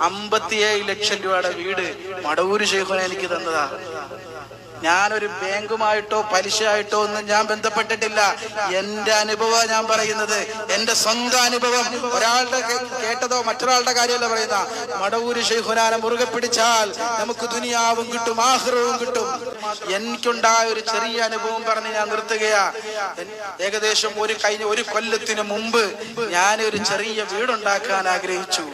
അമ്പത്തിയേഴ് ലക്ഷം രൂപയുടെ വീട് മടവൂര് ശേഖന എനിക്ക് തന്നതാ. ഞാനൊരു ബാങ്കുമായിട്ടോ പലിശയായിട്ടോ ഒന്നും ഞാൻ ബന്ധപ്പെട്ടിട്ടില്ല. എന്റെ അനുഭവം ഞാൻ പറയുന്നത് എന്റെ സ്വന്തം അനുഭവം. ഒരാളുടെ കേട്ടതോ മറ്റൊരാളുടെ കാര്യമല്ല പറയുന്ന മടവൂര് ശൈഖുനാനെ മുറുകെ പിടിച്ചാൽ നമുക്ക് ദുനിയാവും കിട്ടും ആഹ്റവും കിട്ടും. എനിക്കുണ്ടായ ഒരു ചെറിയ അനുഭവം പറഞ്ഞ് ഞാൻ നിർത്തുകയാ. ഏകദേശം ഒരു കഴിഞ്ഞ ഒരു കൊല്ലത്തിന് മുമ്പ് ഞാൻ ഒരു ചെറിയ വീടുണ്ടാക്കാൻ ആഗ്രഹിച്ചു.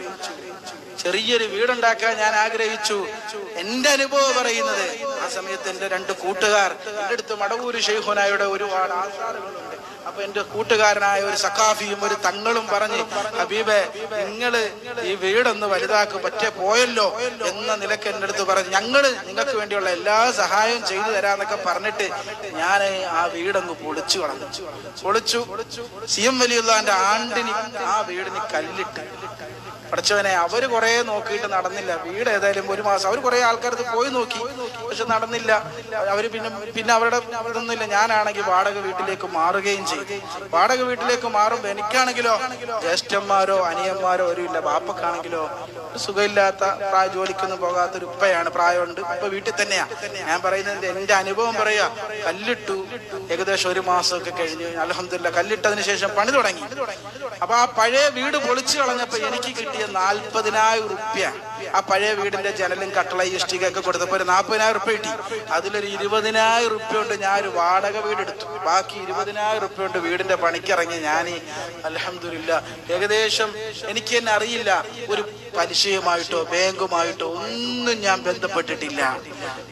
ചെറിയൊരു വീടുണ്ടാക്കാൻ ഞാൻ ആഗ്രഹിച്ചു. എന്റെ അനുഭവം പറയുന്നത് ആ സമയത്ത് എന്റെ രണ്ട് കൂട്ടുകാർ എന്റെ അടുത്ത് മടവൂര് ഷെയ്ഹുനായുടെ ഒരുപാട് ആധാരങ്ങളുണ്ട് അപ്പൊ എന്റെ കൂട്ടുകാരനായ ഒരു സഖാഫിയും ഒരു തങ്ങളും പറഞ്ഞ് ഹബീബെ നിങ്ങൾ ഈ വീടൊന്ന് വലുതാക്ക് പറ്റേ പോയല്ലോ എന്ന നിലയ്ക്ക് എന്റെ അടുത്ത് പറഞ്ഞു ഞങ്ങൾ നിങ്ങൾക്ക് വേണ്ടിയുള്ള എല്ലാ സഹായവും ചെയ്തു തരാന്നൊക്കെ പറഞ്ഞിട്ട് ഞാൻ ആ വീടങ്ങ് പൊളിച്ചു കളഞ്ഞു. പൊളിച്ചു. സി എം വലിയുള്ള ആണ്ടിന് ആ വീടിന് കല്ലിട്ട്. പഠിച്ചവനെ അവർ കുറെ നോക്കിയിട്ട് നടന്നില്ല. വീട് ഏതായാലും ഒരു മാസം അവർ കുറെ ആൾക്കാർക്ക് പോയി നോക്കി. പക്ഷെ നടന്നില്ല. അവർ പിന്നെ പിന്നെ അവരുടെ ഇതൊന്നുമില്ല. ഞാനാണെങ്കിൽ വാടക വീട്ടിലേക്ക് മാറുകയും ചെയ്യും വാടക വീട്ടിലേക്ക് മാറുമ്പോ എനിക്കാണെങ്കിലോ ജ്യേഷ്ഠന്മാരോ അനിയന്മാരോ ഒരു ഇല്ല ബാപ്പക്കാണെങ്കിലോ സുഖമില്ലാത്ത പ്രായ ജോലിക്കൊന്നും പോകാത്ത ഒരു ഉപ്പയാണ് പ്രായമുണ്ട്. ഇപ്പൊ വീട്ടിൽ തന്നെയാ. ഞാൻ പറയുന്നത് എന്റെ അനുഭവം പറയാ. കല്ലിട്ടു ഏകദേശം ഒരു മാസമൊക്കെ കഴിഞ്ഞ്. അലഹമില്ല കല്ലിട്ടതിന് ശേഷം പണി തുടങ്ങി. അപ്പൊ ആ പഴയ വീട് പൊളിച്ചു കളഞ്ഞപ്പോ എനിക്ക് കിട്ടിയ നാൽപ്പതിനായിരം റുപ്യ. ആ പഴയ വീടിന്റെ ജനലും കട്ടള ഇഷ്ടിക ഒക്കെ കൊടുത്തപ്പോ ഒരു നാൽപ്പതിനായിരം റുപ്യ കിട്ടി. അതിലൊരു ഇരുപതിനായിരം റുപ്യ കൊണ്ട് ഞാൻ ഒരു വാടക വീട് എടുത്തു ബാക്കി ഇരുപതിനായിരം റുപ്യ കൊണ്ട് വീടിന്റെ പണിക്കിറങ്ങി ഞാൻ അലഹമില്ല ഏകദേശം എനിക്ക് തന്നെ അറിയില്ല ഒരു പലിശയുമായിട്ടോ ബാങ്കുമായിട്ടോ ഒന്നും ഞാൻ ബന്ധപ്പെട്ടിട്ടില്ല.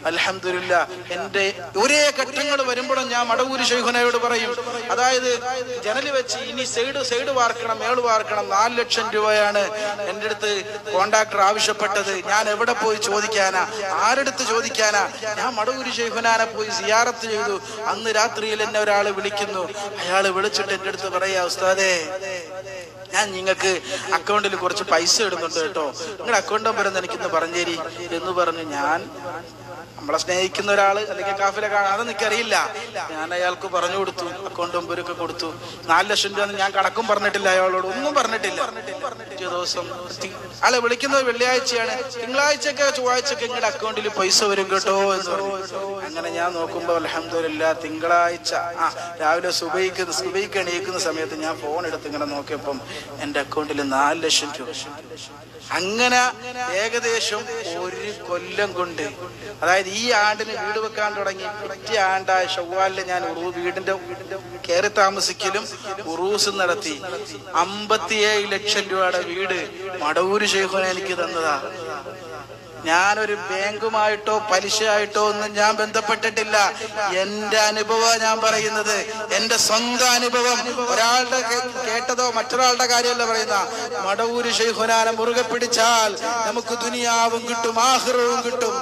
അലഹമില്ല എന്റെ ഒരേ ഘട്ടങ്ങൾ വരുമ്പോഴും ഞാൻ മടവൂരി ശൈഖുനയോട് പറയും അതായത് ജനൽ വെച്ച് ഇനി സൈഡ് സൈഡ് വാർക്കണം മേൾ വാർക്കണം നാല് ലക്ഷം രൂപയാണ് എന്റെ അടുത്ത് കോണ്ടാക്ടർ ആവശ്യപ്പെട്ടത്. ഞാൻ എവിടെ പോയി ചോദിക്കാനാ? ആരെടുത്ത് ചോദിക്കാനാ? ഞാൻ മടവൂരി ശൈഖുനാനെ പോയി സിയാറത്ത് ചെയ്തു. അന്ന് രാത്രിയിൽ എന്നെ ഒരാൾ വിളിക്കുന്നു. അയാൾ വിളിച്ചിട്ട് എന്റെ അടുത്ത് പറയാ ഉസ്താദേ ഞാൻ നിങ്ങൾക്ക് അക്കൗണ്ടിൽ കുറച്ച് പൈസ ഇടുന്നുണ്ട് കേട്ടോ. നിങ്ങളുടെ അക്കൗണ്ട് നമ്പർ എന്ന് എനിക്കിന്ന് പറഞ്ഞേരി. എന്ന് പറഞ്ഞ് ഞാൻ നമ്മളെ സ്നേഹിക്കുന്ന ഒരാൾ അല്ലെങ്കിൽ കാഫിലെ അതൊന്നും എനിക്കറിയില്ല. ഞാൻ അയാൾക്ക് പറഞ്ഞു കൊടുത്തു അക്കൗണ്ട് നമ്പരൊക്കെ കൊടുത്തു. നാല് ലക്ഷം രൂപ ഞാൻ കണക്കും പറഞ്ഞിട്ടില്ല അയാളോട് ഒന്നും പറഞ്ഞിട്ടില്ല. ദിവസം അല്ല വിളിക്കുന്നത് വെള്ളിയാഴ്ചയാണ്. തിങ്കളാഴ്ചയൊക്കെ ചൊവ്വാഴ്ചയൊക്കെ നിങ്ങളുടെ അക്കൗണ്ടിൽ പൈസ വരും കേട്ടോ എന്ന് പറഞ്ഞു. അങ്ങനെ ഞാൻ നോക്കുമ്പോൾ അലഹമില്ല തിങ്കളാഴ്ച ആ രാവിലെ സുബൈക്ക് സുബൈക്ക് എണീക്കുന്ന സമയത്ത് ഞാൻ ഫോൺ എടുത്ത് ഇങ്ങനെ നോക്കിയപ്പം എന്റെ അക്കൗണ്ടിൽ നാല് ലക്ഷം രൂപ. അങ്ങനെ ഏകദേശം ഒരു കൊല്ലം കൊണ്ട് അതായത് ഈ ആണ്ടിന് വീട് വെക്കാൻ തുടങ്ങി. ഒറ്റ ആണ്ടായ ഷവ്വാലിൽ ഞാൻ ഉറു വീടിന്റെ കയറി താമസിക്കലും ഉറൂസ് നടത്തി. അമ്പത്തിയേഴ് ലക്ഷം രൂപയുടെ വീട് മടവൂര് ശേഖന എനിക്ക് തന്നതാ. ഞാനൊരു ബാങ്കുമായിട്ടോ പലിശയായിട്ടോ ഒന്നും ഞാൻ ബന്ധപ്പെട്ടിട്ടില്ല. എന്റെ അനുഭവം ഞാൻ പറയുന്നത്. എന്റെ സ്വന്തം അനുഭവം. ഒരാളുടെ കേട്ടതോ മറ്റൊരാളുടെ കാര്യമല്ല പറയുന്ന. മടവൂര് ശൈഹുനാനം മുറുകെ പിടിച്ചാൽ നമുക്ക് ദുനിയാവും കിട്ടും ആഹ്റവും കിട്ടും.